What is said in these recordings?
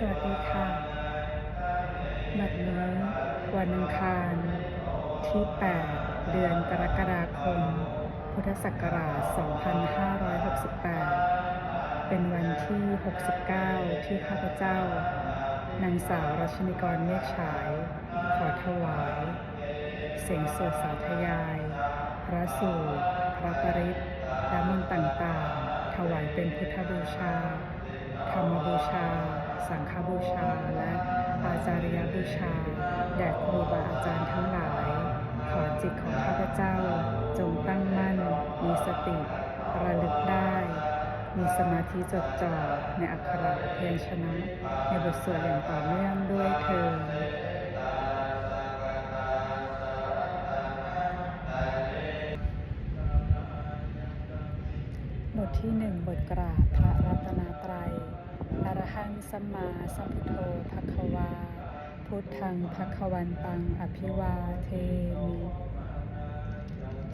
สวัสดีค่ะบัดนี้วันอังคารที่ 8 เดือนกรกฎาคม พุทธศักราช 2568 เป็นวันที่ 69 ที่ข้าพเจ้านางสาวรัชนิกรเมฆฉาย ขอถวาย เสียงสวดสาธยาย พระสูตรพระปริตรและมนต์ต่างๆ ถวายเป็นพุทธบูชา ธรรมบูชา สังฆบูชา และอาจารยบูชา แด่ครูบาอาจารย์ทั้งหลาย ขอจิตของข้าพเจ้าจงตั้งมั่น มีสติระลึกได้ มีสมาธิจดจ่อในอักขระเพียญชนะ ในบทสวดอย่างต่อเนื่องด้วยเธอบทที่หนึ่งบทกราบพระรัตนตรัย อรหังสัมมาสัมพุทโธภควา พุทธังภควันตังอภิวาเทมิ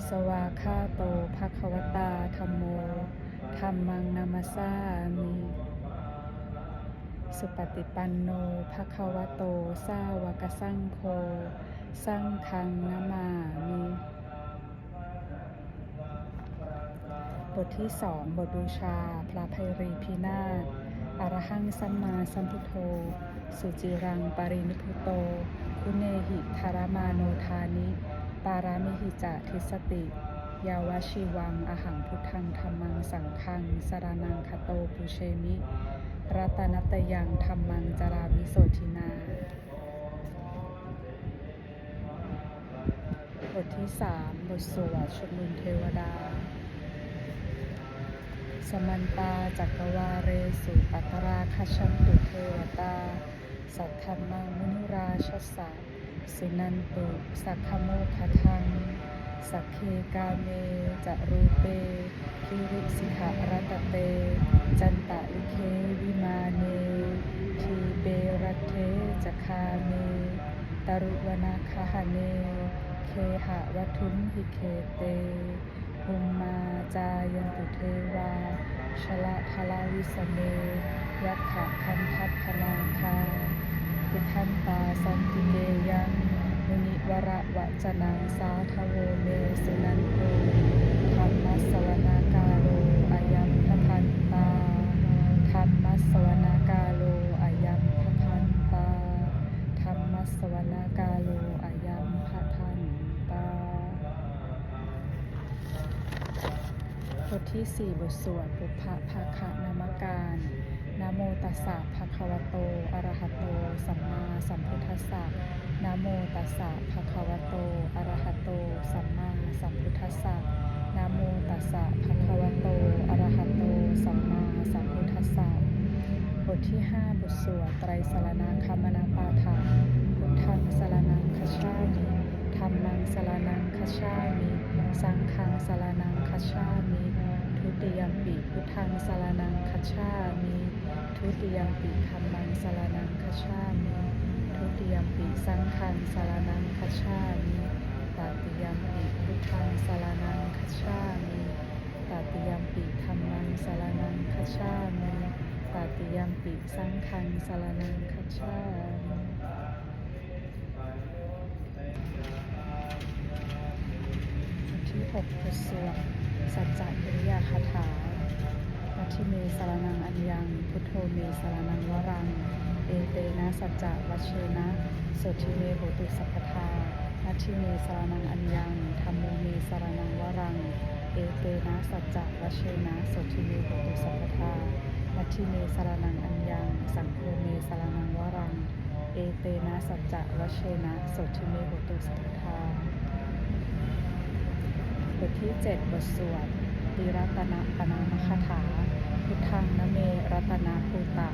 สวาคาโตภควตาธรรมโมธรรมังนามาสามิสุปฏิปันโนภควโต สาวกสังโฆ สังฆังนามามิบทที่สองบทบูชา พระภัยรีพินาศ อรหังสัมมาสัมพุทโธ สุจิรังปรินิพุโต คุเนหิธารมาโนทานิ ปารามิหิจะทิสติ ยาวชีวังอหังพุทธังธรรมังสังฆังสารนังคโตปุเชมิ รัตนัตยังธรรมังจารามิโสทินา บทที่สามบทสวดชุมนุมเทวดา สมันตาจักรวาเรสุปัตราคชันตุเทวตา สัทธรรมังมุนุราชสสะสุนันตุสักขโมคทัง สักเคกาเมจะรูเปคิริสิหรัตเต จันตะลิเควิมาเนทีเบรัเทจะคาเมตรุวนาคหเนเคหะวัทุนหิเคเต ภูมิมาจายันตุเทวาชละทลาวิสเมยักขะคันทัพพนาคาพุทธันตาสันติเกยังมุนิวระวะจนังสาทโวเมสุนันโตธรรมสวนากาโลอายัมพพันตาธรรมสวนากาโลอายัมพพันตาธรรมสวนากาโลอา บทที่ 4 บทสวดปุพพะภาคะนามการนะโมตัสสะภะคะวะโต อะระหะโต สัมมาสัมพุทธัสสะนะโมตัสสะภะคะวะโต อะระหะโต สัมมาสัมพุทธัสสะนะโมตัสสะภะคะวะโต อะระหะโต สัมมาสัมพุทธัสสะ บทที่ 5 บทสวดไตรสรณคามนาปาฐานพุทธังสรนังคชามิธรรมังสรนังคชามิ สังฆังสรนังคชามิ ติยมปิพุทธังสรนังคชามิทุติยมปิธัมมังสรนังคชามิทุติยมปิสังฆังสรนังคชามิตติยมปิพุทธังสรนังคชามิตติยมปิธัมมังสรนังคชามิตติยมปิสังฆังสรนังคชามิที่6บทสวด สัจจะวิริยาคาถานัตถิเมสารนังอัญญัง พุทโธเมสารนังวรัง เอเตนะสัจจะวัชเชนะสทิเมโหตุสัพพทานัตถิเมสารนังอัญญังธรรมโมเมสารนังวรัง เอเตนะสัจจะวัชเชนะสทิเมโหตุสัพพทานัตถิเมสารนังอัญญัง สังโฆเมสารนังวรัง เอเตนะสัจจะวัชเชนะสทิเมโหตุสัพพทา บทที่ 7 บทสวดติรัตนปนามคาถา พุทธังนเมรัตนาภูตะ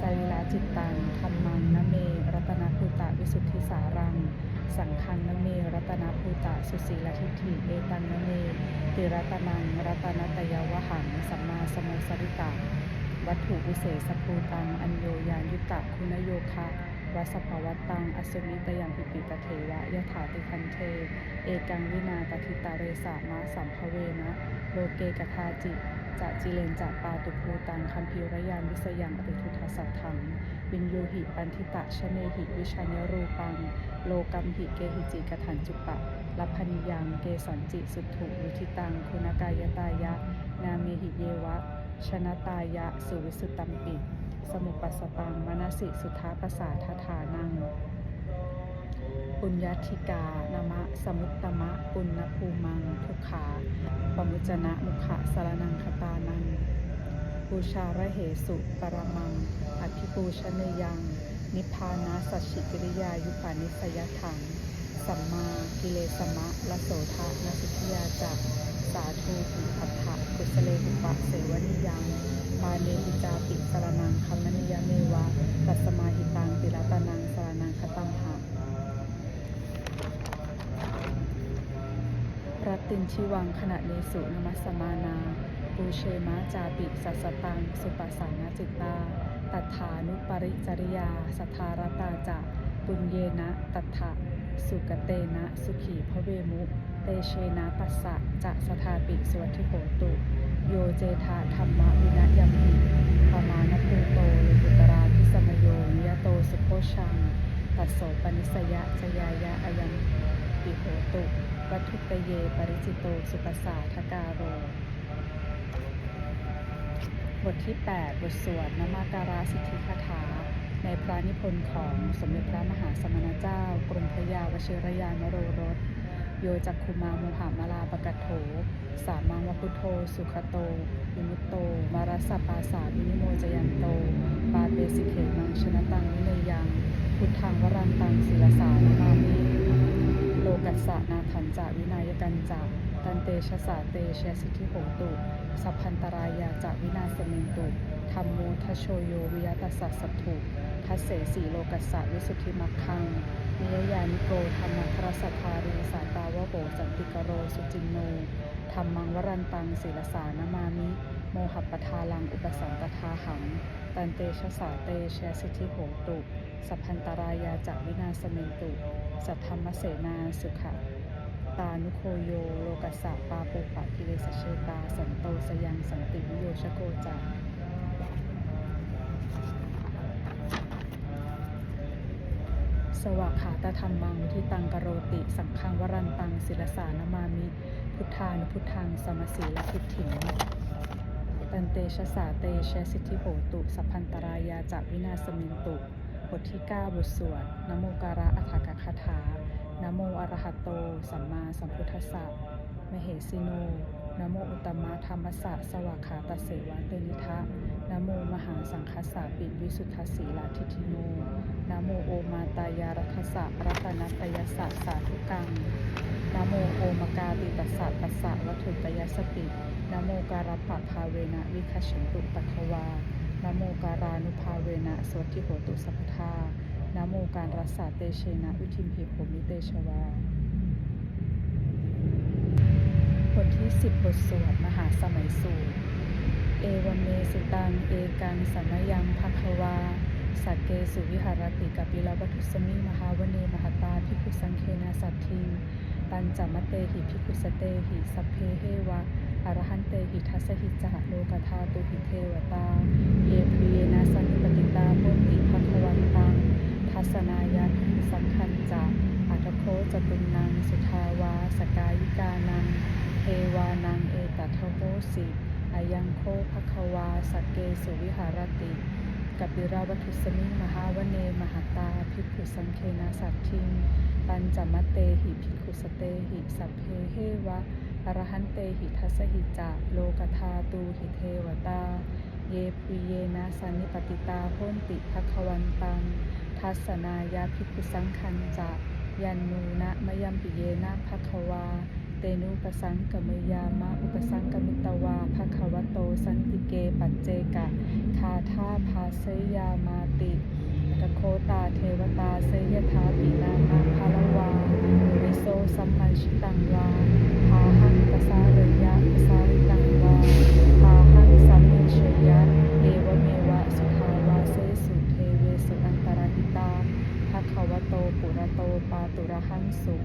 สรีระจิตตังธรรมังนเม รัตนาภูตะวิสุทธิสารัง สังฆังนเม รัตนาภูตะสุสีลทิฏฐิเอตังนเมติรัตนังรัตนตยวหังสัมมาสมุสริตาวัตถุอุเสสภูตัง อัญโยยานยุตตะคุณโยคะ วัสภวัตตังอสุมิตยังปิปิตเทวะยะถาติคันเท เอกังวินาตทิตาเรสามาสัมภเวนะโลเกกทาจิจะจิเลนจะปาตุภูตังคัมภีรยานวิสยังอภิทุทัสสัทธังวินยูหิปันทิตะชเนหิวิชาเนรูปัง โลกัมหิเกหิจิกถันจุปะลัพพนิยังเกสันจิสุถุวุทิตังคุณกายตายะ นาเมหิเยวะ ชนะตายะ สุวิสุตตัมปิ สมุปัสสตังมนสิสุทธาปสาทฐานัง ปุญญาธิกานามะสมุตตมะปุณณภูมัง ทุกขาปมุจนะมุขะสารนังคตานังบูชาระเหสุปรมัง อภิปูชเนยัง นิพพานาสัชิกิริยายุปานิสยถัง สัมมากิเลสมะละโสทะนสิทธิยาจักสาธุ สเลหุปะเสวนิยังปาเนติจาปิสารนังคัมมนิยเมวะตัสมาหิตังติรัตนังสารนังคตังหะรัตตินชิวังขณะเนสุนมัสมานาปูเชมะจาปิสัสตัง สุปัสานาจิตตา ตัฏฐานุปริจริยา สทธารตาจะปุญเยนะ ตัฏฐะสุกเตนะ สุขีพระเวมุ เตเชนะ ตัสสะจะสทาปิสวัติโหตุ โยเจธาธรรมวินยัมหิปมาณภูโตโลกุตราพิสมโยนิยโตสุโพชังตัสโสปนิสยะจยายะอยัมปิโหตุวัตถุตเยปริจิโตสุปัสาทกาโร บทที่ 8 บทสวดนมาการาสิทธิคาถา ในพระนิพนธ์ของสมเด็จพระมหาสมณเจ้ากรมพระยาวชิรยานโรรส โยจักคุมาโมหามาลาปกัตโถ สามังวพุโธสุขโตวิมุตโต มารัสสปปาสาวินิโมจยันโต ปาเตสิเขมังชนะตังวิเนยัง พุทธังวรันตังศิลสานามามิโลกัสสะนาถันจาวินายกันจาตันเตชะสาเตเชสิทธิโหตุสัพพันตรายาจาวินาสมินตุธรรมโมทโชโยวิยตัสสะสัตถุทัสเสสีโลกัสสะวิสุทธิมัคคัง นิยยานิโกธรรมครสัทธารีสาตาวโหจันติกโรสุจินโนธรรมังวรันตังศิลสานามามิ โมหัปปทาลังอุปสันตทาหัง ตันเตชะสาเตเชสิทธิโหตุ สัพพันตรายาจาวินาสเมนตุ สัทธรรมเสนาสุขะตานุโคโยโลกัสสะปาปุปะกิเลสเชตา สันโตสยังสันติวิโยชโกจา สวากขาตธรรมังที่ตังกโรติ สังฆังวรันตังศิลสานามามิ พุทธานุพุทธังสมสีลพุทถิงตันเตชะสาเตชะสิทธิโหตุ สัพพันตรายาจากวินาสมินตุ บทที่ 9 บทสวดนโมการะอัฏฐกคาถานโมอระหะโต สัมมาสัมพุทธัสสะมเหสิโน นโมอุตมะธรรมสสะสวากขาตเสวะเตนิทะนโมมหาสังคสสะปิวิสุทธสีลาทิทิโนนโมโอมาตายารัทสะรัตนัตยสสะสาธุกังนโมโอมกาติตัสสะตัสสะวัตถุตยสปินโมการปะภาเวนะวิคชฉันตุปัทวานโมการานุภาเวนะสวทิโหตุสัพพทานโมการรัสสาเตเชนะวิทิมหิโภมิเตชวา บทที่10บทสวดมหาสมัยสูตร เอวเมสุตัง เอกังสัมยังภควา สักเกสุวิหารติกปิลาวัตุสมิมหาวเนมหตาภิกขุสังเคนาสัตทิงปัญจมเตหิภิกขุสเตหิสัพเพเฮวะอรหันเตหิทัสสหิจหโลกธาตุหิเทวตา เยปริเยนาสันนิปติตาพุนติภควันตังทัศนายาภิสังคันจะอัตโคจตุนัง สุทาวาสกายิกานัง เทวานังเอตัทโหสิอายังโคภควาสักเกสุวิหารติกัปปิราวัตุสมิงมหาวเนมหตาภิกขุสังเคนาสัตทิง ปัญจมเตหิภิกขุสเตหิสัพเพเฮวะอรหันเตหิทัสสหิจาโลกธาตูหิเทวตา เยปุเยนะสันนิปติตาโหนติภควันตัง ทัศนายาภิกขุสังคันจะ ยันนูนะมยัมปิเยนะภควา เตนุปสังกมยามะอุปสังกมิตวาภควโตสันติเกปัจเจกะคาธาภาเสยามาติตะโคตาเทวตาเสยทาปินามาภาลวาริโซสัมมันชิตังวาพาหังปสาเรยะปสาริตังวาพาหังสัมมิเชยะเอวเมวะสุทาวาเสสุเทเวสุอันตรหิตาภควโตปุระโตปาตุระหังสุ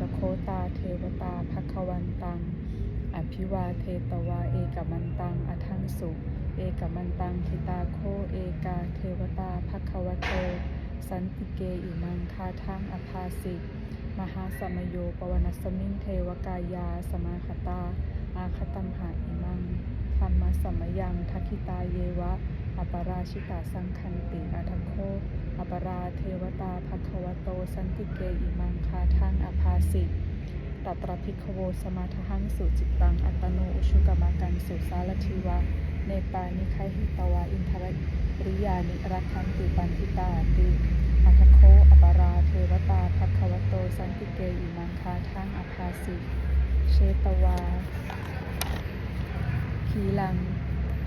ตโคตาเทวตาภควันตัง อภิวาเทตวาเอกมันตัง อทังสุ เอกมันตังทิตาโคเอกาเทวตาภควโต สันติเกอิมังคาทังอภาสิมหาสมโยปวนัสมิงเทวกายา สมาคตา อาคตัมหาอิมังธรรมสมยังทักิตาเยวะ อปราชิตาสังคันติอาทัคโค อปราเทวตาภควโต สันติเกอิมังาทังอภาสิตัตรพิกขโวสมาทหังสุจิตัง อัตโนอุชุกมากันสุสารทิวะ เนปานิไคหิตวาอินทริยานิรักขันติปันทิตาติอัทโคอปราเทวตาภควโต สันติเกอิมังคาทังอภาสิเชตวาคีลัง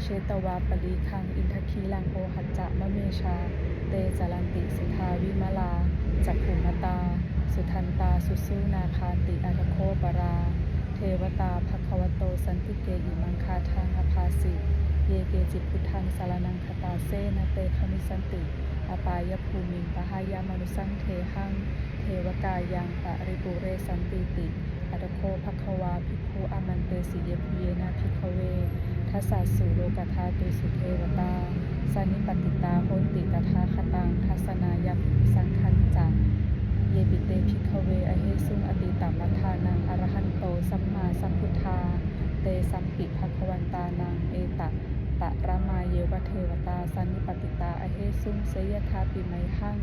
เชตวาปลีคัง อินทคีลังโอหัจจะมะเมชา เตจารันติสิทาวิมลาจักขุมตา สุทันตาสุสุนาคาติอัตโคปรา เทวตาภควโตสันติเกอิมังคาทังอภาสิ เยเกจิตพุทธังสารนังคตาเซนะเตคมิสันติ อปายภูมินปหายามนุสังเทหัง เทวกายังปะริปุเรสันติติอัตโคภควาภิกขุอามันเตสิเยพุเยนะภิกขเวทัสสะสุโลกธาตุสุเทวตาสานิปติตาโหติตถาคตังทัสนายัสังคันจักเยปิเต สัมมาสัมพุทธา เตสัมปิภควันตานังเอตะปะระมาเยวเทวตาสันนิปติตาอเหสุงเสยทาปิไมหัง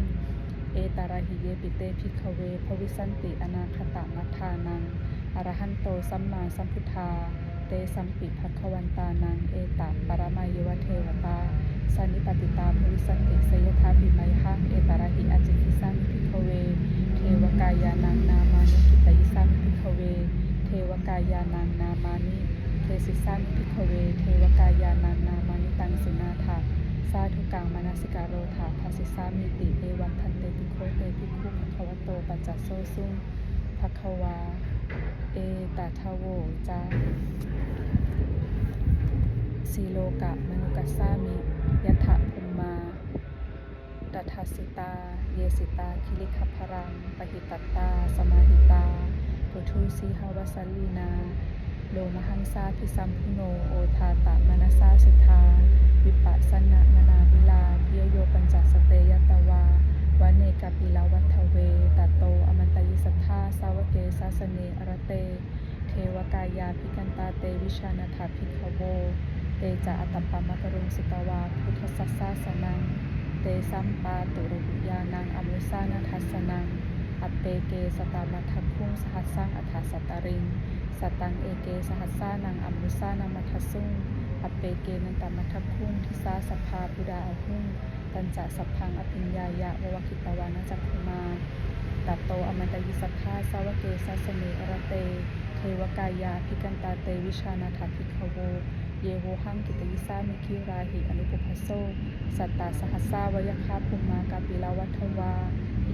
เอตาราหิเยปิเตภิกขเวภวิสันติอนาคตะมัทานังอรหันโตสัมมาสัมพุทธา เตสัมปิภควันตานังเอตะปรมายวเทวตาสันนิปติตาภวิสันติเสยทาปิไมหังเอตาราหิอจิกิสังภิกขเว เทวกายานังนามานิกิตยิสังภิกขเว เทวกายานังนามานิ เทสิสังภิกเว เทวกายานังนามานิตังสินาถาสาธุกังมานสิกาโรธาภาสิสามิติเอวันทันเตติโคเตติคุภควโตปัจจโซซุงภควา เอตทาโวจาสีโลกะมนุกัสสามิยถะภูมมาดัทธสิตา เยสิตา คิลิขพรังปหิตตา สมาหิตา ปุทุสีหาวสัลลีนาโลมหังสาพิสัมพุโนโอทาตะมนัสสาสิทธาวิปัสสนะมนาวิลาพิยโยปัญจสเตยตวาวันเนกปิลาวัฏเวตัตโตอมันตยิสัทธาสาวเกสาสเนอรเต เทวกายาภิกันตาเตวิชานาถาภิกขโว เตจะอัตตปปมะกรุงสุตวาพุทธสัสสาสนัง เตสัมปาตุรุยานังอมุสานาทัสนัง อัปเปเกสตามัทคุงสหัสสังอัฏฐสัตตริง สตังเอเกสหัสสานังอัมุสานามัทสุงอัปเปเกนันตมัทคุงทิสาสภาพุดาอหุงตัญจะสัพพังอภิญญายะววคิตวานาจักขุมาตัตโตอมันตยิสัทธาสาวเกสัสเนอรเต เทวกายาภิกันตาเตวิชานาถาภิกขโว เยโวหังกิตยิสามิคิราหิอนุปภโซ สัตตาสหัสสาวยคาภูมากาปิลาวัทวา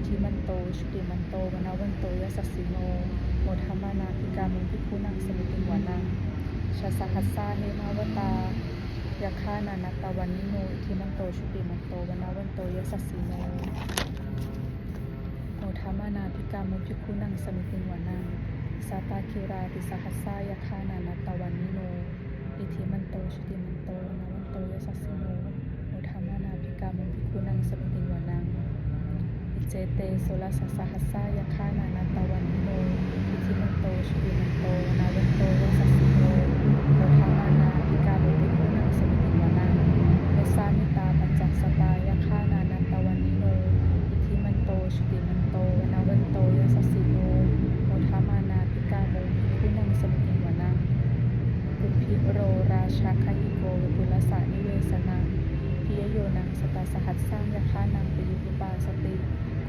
ทิมันโตชุติมันโตวนาวันโตยสัสสิโนโมทมานาภิกามุพิคุนังสมิติวานังชาสหัสสาเฮมาวตายาคานานตตวันนิโนอิทิมันโตชุติมันโตวนาวันโตยสัสสิโนโมทามานาภิกามุพิคุนังสมิติวานังสาตาคิราติสหัสสายาคานานตตวันนิโนอิทิมันโตชุติมันโตวนาวันโตยสัสสิโนโมทามานาภิกามุพิคุนังสมิติวานัง เจเตโสลสัสสหัสสายาคานานัตตวันโนอิทิมันโตชุติมันโตนาวันโตยสัสสิโนโมทามานาภิกามุพิคุนังสมิติวานังเมสามิตาปัญจสตายาคานานัตตวันนิโนอิทิมันโตชุติมันโตนาวันโตยสัสสิโนโมทามานาภิกามุพิคุนังสมิติวานังกุพิโรราชาคหิโกวิปุลสานิเวสนังพิยโยนังสตาสหัสสร้างยาคานังปิยุปปาสติ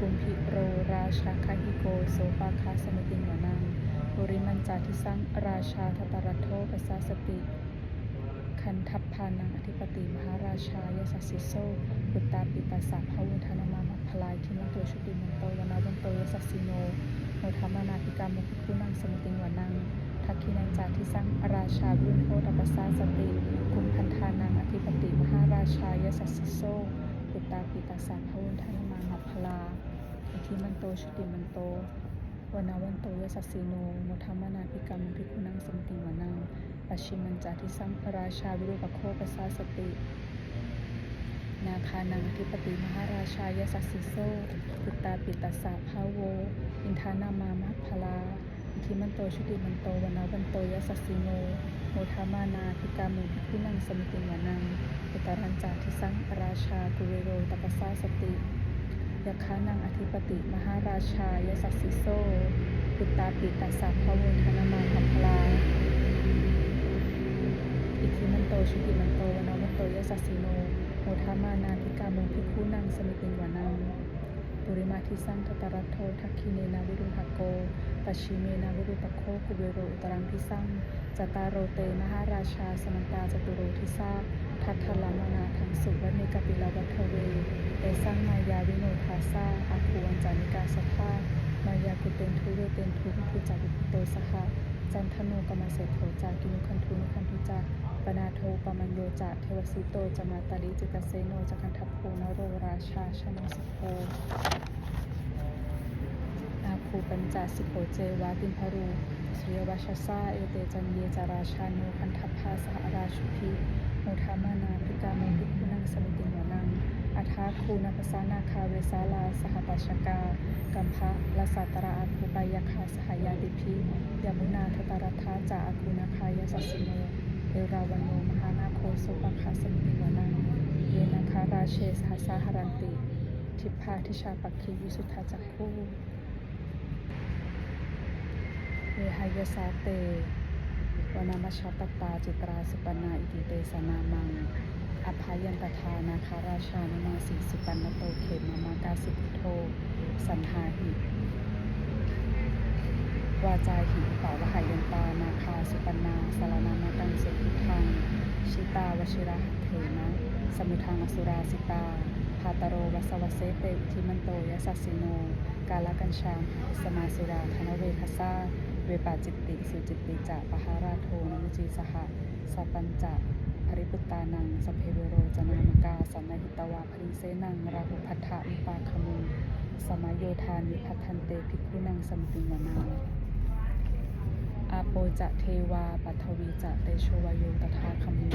กุมพิโรราชาคหิโกโสปาคาสมิติงวนังปุริมันจาทิสังราชาทตรัตโทปัสสาสติ คันทัพพานังอธิปติมหาราชายสัสสิโซบุตตาปิตาสาภาวุธานามามัพลายคิมันโตชุติมันโตวนาวันโตยสัสสิโนโมธรรมานาภิกามุขคุนังสมิติงวนังทักขินังจาทิสังราชาวิรุณโพธปัสสาสติกุมพันธานังอธิปติมหาราชายสัสสิโซบุตตาปิตาสาภาวุธานามามัพลา อิมันโตชุติมันโตวนาวันโตยสัสสิโนโมธรรมานาภิกามุขคุนังสมติวนังปัชิมันจาทิสังพระราชาวิรุปโคปัสาสติ นาคานังอธิปติมหาราชายสัสสิโซปุตตาปิตัสสะภาโว อินทานามามะพลาอิทิมันโตชุติมันโตวนาวันโตยสัสสิโนโมทามานาภิกามุภิกขุนังสมติวานังอุตรัญจาทิสังพระราชากุเรโรตปสสาสติ ยคานังอธิปติมหาราชายสัสสิโซปุตตาปิตัสสะภาโวอินามาพัพลาอิทธิมันโตชุติมันโตวนาวันโตยสัสสิโนโมทามานาภิกามุภิกขุนังสมิติวานังปุริมาทิสังทตรัตโททักขิเนนาวิรุหโกปัชชิเมนาวิรุปโคกุเวโรอุตรังทิสังจตารโรเตมหาราชาสมันตาจตุโรทิสา ทัทธลมนาทังสุวันิกปิลวัทเวเตสังมายาวิโนทาสาอาคูวันจานิกาสภามายากุเตนทุเวเตนทุทุจาวิโตสหะจันทโนกรรมเสถโถจากินุคันทุนคันทุจาปนาโทปมัญโยจะเทวสิโตจมาตาริจิตเสโนจักันทัพโพนโรราชาชนสิโพอาคูปัญจสิโพเจวาติมพารูสเรียวาชซาเอเตจันเยจาราชาโนคันทัพพาสหราชุพี โมทามานาภิกาโมภิกขุนังสมิติหัวนังอัฐาคูนัปสานาคาเวสาลา สหปัชกา กัมภะลาสัตระอาคูปายคาสหายาติพิยมุนาทตารัฐาจาอาคูนาคายสัสสิโนเอราวันโนมหานาโคสุปคาสมิติวนังเยนาคาราเชสหสาหรันติ ทิพาทิชาปักขีวิสุทธาจักคูเวหายสาเต วนามชชปตตาจิตราสุปนาอิติเตสนามังอภายันตทานาคาราชานมาสีสุปันโตเขมมากาสิพุโธสันหาหิวาจาหิปาวหายันตานาคาสุปนาสารนามากังสุพุทังชิตาวชิระเถนะสมุทังอสุราสิตาพาตโรวัสวเสเตทิมันโตยสัสสิโน กาลกัญชามสมาสุราธนเวคสา เวปาจิตติ สุจิตติจะปหาราโทนมุจีสหะสัปัญจะภริปุตตานังสเพเวโรจนามกาสันนหิตวาภริเสนังราหุพัทธะวิปาคมุงสมโยธานิพัทธันเตภิกขุนังสมติวนาอาโปจะเทวาปัทวีจะเตโชวโยตถาคมุ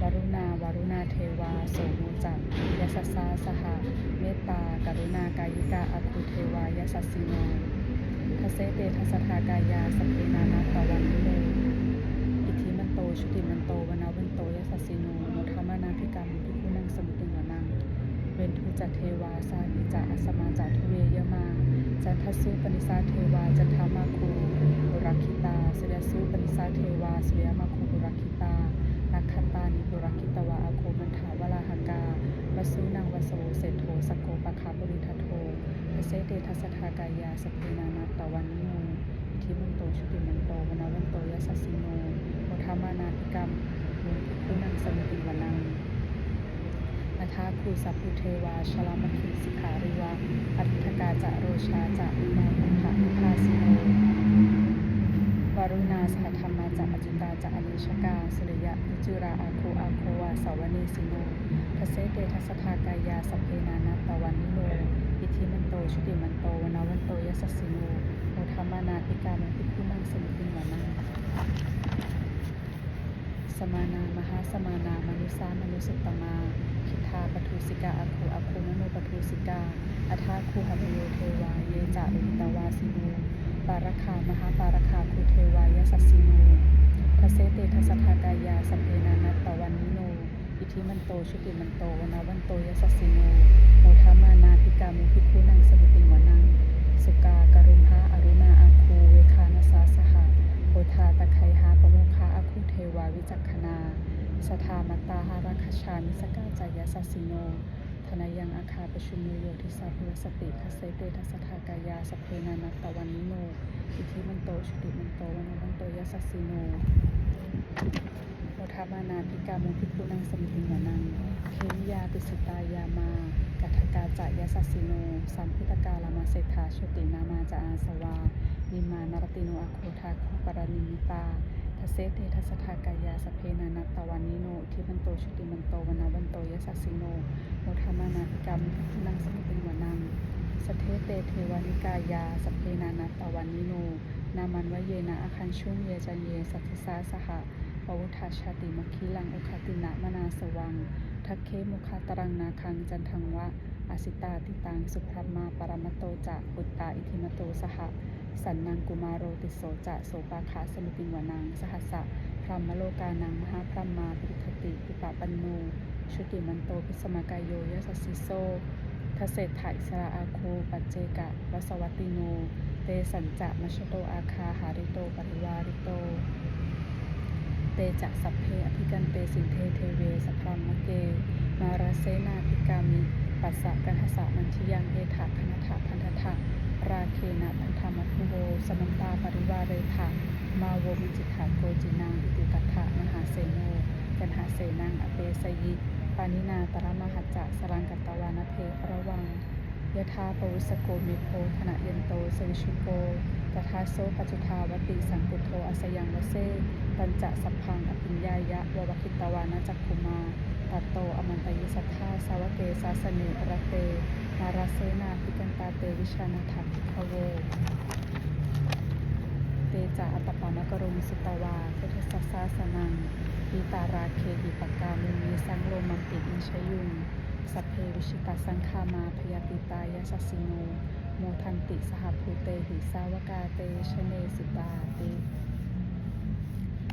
วรุณาวรุณาเทวาโสโมจะยสสสาสหะเมตตากรุณากายิกาอคุเทวายัสสิโน ทเสเตทัสทากายาสพเพนานาตวันนิโนอิทิมันโตชุติมันโตวนาวันโตยสัสสิโนโมทามานาภิกามุทิคุนังสมุติวนัง เวนทุจัตเทวาสานิจะอสมาจัทุเวยมา จันทสุปนิสาเทวาจันทามาคูบุรักขิตาสเรียสุปนิสาเทวาสเรียมาคูบุรักขิตานักขัตตานิบุรักขิตวาอาโคมันถาวลาหกาวสุนังวโสเศโทสโกปะคาบริทัโท เสเตทัสทากายาสพเพนานาตวันนิโนอิทิมันโตชุติมันโตวนาวันโตยสัสสิโนโมทามานาภิกรรมมุทิคุนังสมิติวานังอัทาคูสัพพุเทวาชลามคีสิขาริวาอัตถกาจะโรชาจะอิมาพุทธนุภาสิโนวารุณาสหธรรมาจะอจิตาจะอนิชกาสุริยะวิจุราอาโคอาโควาสาวนีสิโนทเสเตทัสทากายาสพเพนานาตวันนิโน ทธิมันโตชุติมันโตวนาวันโตยสัสสิโนโมทามานาภิกามุภิกขุนังสมิติวานังสมานามหาสมานา มนุสามนุสุตตมา คิทาปทุสิกาอาคูอาคูมโนปทุสิกาอัทาคูหมโยเทวาเยจะอุตตวาสิโนปารคามหาปารคาคูเทวายสัสสิโนทเสเตทัสทากายาสัมเพนานัตตวันนิโน อิทิมันโตชุติมันโตนาวันโตยสัสสิโนโมทามานาภิกามุภิกขุนังสมิติวานังสุกากรุณาอรุณาอาคูเวคานาสาสหะโพธาตะไคหาปโมคาอาคุเทวาวิจักขณาสทามัตตาหาราคชามิสกาจายสัสสิโนธนายังอาคาปชุมโนโยทิสาพุรสติทัสเสเตทัสทากายาสเพนานัตตวันนิโน อิทิมันโตชุติมันโตวันวันโตยสัสสิโน โมทามานาภิกามุภิกขุนังสมิติวานังเควิยาปิสุตายามา กัทกาจะยสัสสิโน สัมพุตกาลามาเศรษฐาชตินามาจาอาสวา นิมานารติโนอาโคทาคุปรณิมิตาทเสเตทัสทากายาสเพนานัตตวันนิโนทิมันโตชุติมันโตวนาวันโตยะสัสสิโนโมทามานาภิกามุภิกขุนังสมิติวานังสเทเตเทวานิกายาสเพนานัตตวันนิโน นามันวเยนะอาคันชุ่มเยจันเยสัทธิสาสหะ ปวุทาชาติมคคีลังอุคตินะมนาสวัง ทักเคมุคาตรังนาคังจันทังวะอาสิตาติตังสุพรมาปรมโตจะปุตตาอิทิมโตสหะสันนังกุมารโรติโสจะโสปาคาสมิติวานังสหัสสะพรหมโลกานังมหาพรหมาปิคติปิปะปันโนชุติมันโตพิสมากายโยยสสสิโซทเศรษฐาอิสราอาโคปัจเจกะวสวัตติโน เตสัญจะมชโตอาคาหาริโตปริวาริโต เตจะสัพเพอภิกันเตสินเทเทเวสพรมเก มาราเซนาภิกามิปัสสะกันหสะมัญชิยังเอถาคณถาพันธทะราเคนะพันธมัทุโวสมันตาปริวาเรถะมาโวมิจิตถาโกจินังอิติกัตถะมหาเสโนกันหาเสนังอเปสยิปานินาตระมหัจจะสรังกัตวานเพระวังยะธาปวุสโกมิโพธนะเยนโตสวิชุโกตถาโซปัจจุทาวติสังกุโทอสยังวเซ ปัญจสัพพังอภิญญายะววคิตวานะจักขุมาตัตโตอมันตยิสัทธาสาวเกสาสเนระเตนาราเซนาพิกันตาเตวิชานาทัพพิภโวเตจาอัตตปานกรุงสุตวาพุทธสัสสาสนังปีตาราเคหิปกามุนีสังโลมัมปิอินชยุงสัพเพวิชิตาสังคามาพยาติตายาสสสิโนโมทันติสหภูเตหิสาวกาเตชเนสิตาติ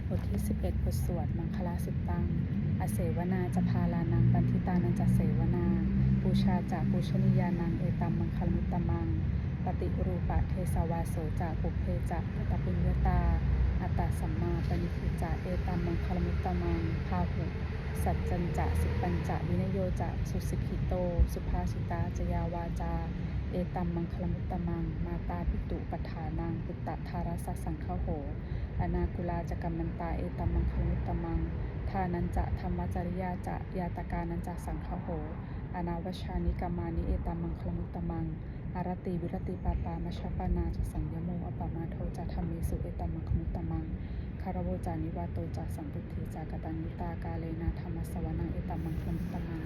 บทที่ 11 บทสวดมังคลาสิตัง อเสวนาจะพาลานังปันทิตานันจะเสวนา ปูชาจากปูชนียานังเอตัมมังคลมุตตมัง ปฏิรูปะเทสาวาโสจากปุเพจะกตปุญญาตา อัตตสัมมาปณิทิจะเอตัมมังคลมุตตมังพาหุสัจจันจะสิปัญจะวินโยจะสุสิกิโต สุภาสิตาจยาวาจา เอตัมมังคลมุตตมัง มาตาปิตุปัฏฐานังปุตตะทารสสังฆโห อนาคุลาจะกัมมันตาเอตัมมังคุตตมัง ทานันจะธรรมจริยาจะยาตกานันจะสังฆโห อนาวชานิกามานิเอตัมมังคุตตมัง อารติวิรติปาปามชปานาจะสังยโมอปมาโทจะธรรมเมสุเอตัมมังคุตตมังคารวจานิวาโตจะสัมปุทธิจากตัญญิตากาเลนาธรรมสวนังเอตัมมังคุตตมัง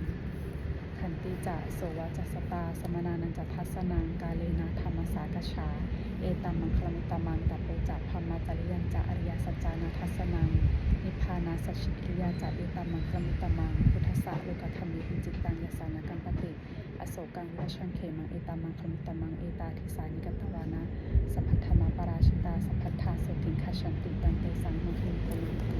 ขันติจะโสวจัสตา สมนานันจะทัสนังกาเลนะธรรมสากชา เอตัมมังคลมุตตมังตัปโปจะธรรมจริยันจะอริยสัจจานาทัสนังนิพพานาสัจฉิกิริยาจะเอตัมมังคลมุตตมังพุทธะโลกธรรมิปิจิตตังยสานกัมปติอโศกังวิราชังเขมังเอตัมมังคลมุตตมังเอตาทิสานิกัตวานะสัพพธรรมปราชิตาสัพพทาโสติงคชันติตันเตสังมังคลมิตามัง